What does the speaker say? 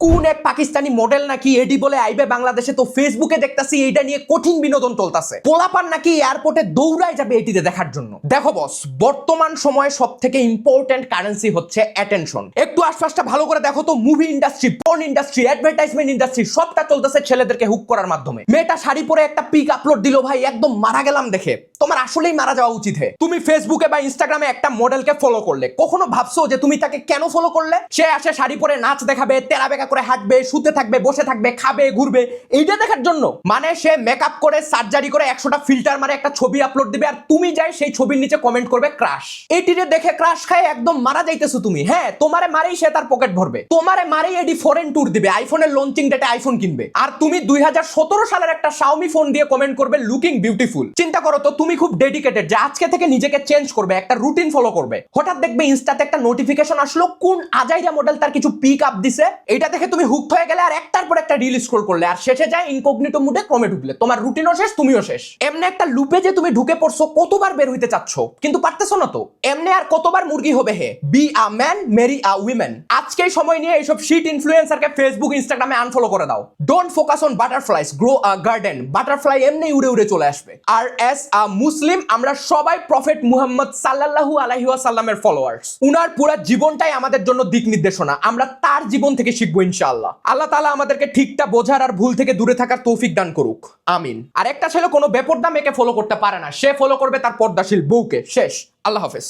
কোন এক পাকিস্তানি মডেল নাকি এডি বলে আইবে বাংলাদেশে? তো ফেসবুকে দেখতাছি এইটা নিয়ে কঠিন বিনোদন চলতেছে। পোলাপান নাকি এয়ারপোর্টে দৌড়ায় যাবে এটিতে দেখার জন্য। দেখো বস বর্তমান সময়ে সব থেকে ইম্পর্টেন্ট কারেন্সি হচ্ছে অ্যাটেনশন একটু আশপাশটা ভালো করে দেখো তো movie industry porn industry advertisement industry সবটা চলতেছে ছেলেদেরকে হুক করার মাধ্যমে। মেয়েটা শাড়ি পরে একটা পিক আপলোড দিল ভাই, একদম মারা গেলাম দেখে। তোমার আসলেই মারা যাওয়া উচিত হে। তুমি ফেসবুকে বা ইনস্টাগ্রামে একটা মডেলকে ফলো করলে। কখনো ভাবছ যে তুমি তাকে কেন ফলো করলে? সে আসে শাড়ি পরে নাচ দেখাবে, তেরা করে হাঁটবে, শুতে থাকবে, বসে থাকবে, খাবে, ঘুরবে, এইটা দেখার জন্য। মানে সে মেকআপ করে সার্জারি করে, একশোটা ফিল্টার মারে, একটা ছবি আপলোড দিবে, আর তুমি যাই সেই ছবির নিচে কমেন্ট করবে ক্রাশ এটিরে দেখে ক্রাশ খায় একদম মারা যাইতেছো তুমি। হ্যাঁ তোমারে মারেই সে তার পকেট ভরবে। তোমারে মারেই এডি ফরেন ট্যুর দিবে আইফোনের লঞ্চিং ডেটে আইফোন কিনবে। আর তুমি দুই হাজার সতেরো সালের একটা শাওমি ফোন দিয়ে কমেন্ট করবে লুকিং বিউটিফুল চিন্তা করো তো, তুমি খুব ডেডিকেটেড যে আজকে থেকে নিজেকে চেঞ্জ করবে, একটা রুটিন ফলো করবে। হঠাৎ দেখবে ইনস্টাতে একটা নোটিফিকেশন আসলো, কোন আজাইরা মডেল তার কিছু পিক আপ দিছে এটা দেখে তুমি হুকড হয়ে গেলে আর একটার পর একটা রিল স্ক্রল করলে, আর শেষে যায় ইনকগনিটো মুডে ক্রমে ঢুকলে। তোমার রুটিনও শেষ, তুমিও শেষ। এমনি একটা লুপে যে তুমি ঢুকে পড়ছো, কতবার বের হইতে চাচ্ছ? কিন্তু পারতেছো না তো। এমনি আর কতবার মুরগি হবে হে? Be a man marry a woman আজকেই সময় নিয়ে এইসব শিট ইনফ্লুয়েন্সারকে ফেসবুক ইনস্টাগ্রামে আনফলো করে দাও। Don't focus on butterflies grow a garden butterfly এমনি উড়ে উড়ে চলে আসবে। আর অ্যাজ আ মুসলিম আমরা সবাই প্রফেট মুহাম্মদ সাল্লাল্লাহু আলাইহি ওয়াসাল্লামের ফলোয়ার্স উনার পুরো জীবনটাই আমাদের জন্য দিক নির্দেশনা। আমরা তার জীবন থেকে শিখব ইনশাআল্লাহ। আল্লাহ তালা আমাদেরকে ঠিকটা বোঝার আর ভুল থেকে দূরে থাকার তৌফিক দান করুক। আমিন। আর একটা ছেলে কোনো বেপরদা মেয়েকে ফলো করতে পারে না। সে ফলো করবে তার পর্দাশীল বউকে। শেষ। আল্লাহ হাফেজ।